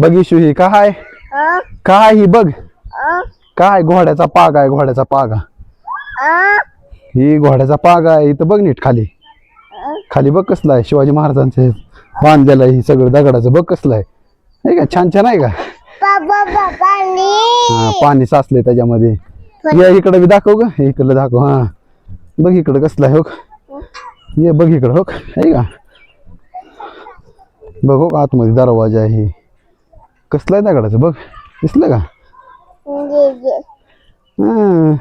बघ इशू ही काय काय ही बघ. काय घोड्याचा पाग आहे घोड्याचा पागा? ही घोड्याचा पाग आहे इथं बघ नीट खाली. खाली बघ कसला आहे शिवाजी महाराजांचे बांधलेलं आहे ही सगळं दगडाचं बघ कसलं आहे. हे का छान छान आहे का? हा पाणी साचले त्याच्यामध्ये. ये इकडे बी दाखव ग इकडलं दाखव हा. बघ इकडं कसलं आहे हो? ये बघ इकडं हो का? बघ हो का आतमध्ये दरवाजा आहे. कसलं आहे दगडाचं? बघ दिसलं का? हा.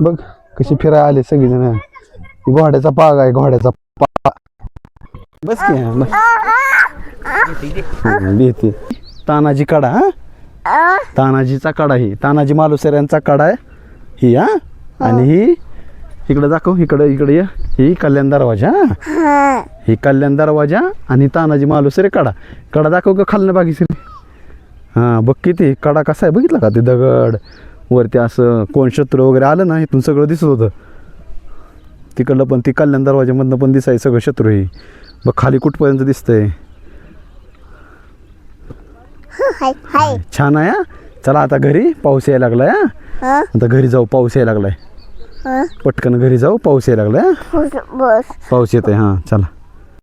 बघ कशी फिरायला आले सगळेजण. घोड्याचा पाग आहे घोड्याचा पाग बस की बस. तानाजी कडा हा? तानाजीचा कडा ही. तानाजी मालुसऱ्यांचा कडा आहे. ही हा? आणि ही? इकडे दाखव इकडे इकडे ये. ही कल्याण दरवाजा हा? कल्याण दरवाजा आणि तानाजी मालुसरे कडा. कडा दाखव का खालनं बागीसरी हां बघ किती कडा कसा आहे. बघितलं का ते दगड? वरती असं कोण शत्रू वगैरे आलं ना इथून सगळं दिसत होतं. तिकडलं पण ती कल्याण दरवाजामधनं पण दिसाय सगळं शत्रू हे. बघ खाली कुठपर्यंत दिसतंय. छान आहे हा? चला आता घरी पाऊस यायला लागलाय आता घरी जाऊ पाऊस यायला लागलाय. पटकन घरी जाऊ पाऊस यायला लागलाय हा बस. पाऊस येतोय हां चला.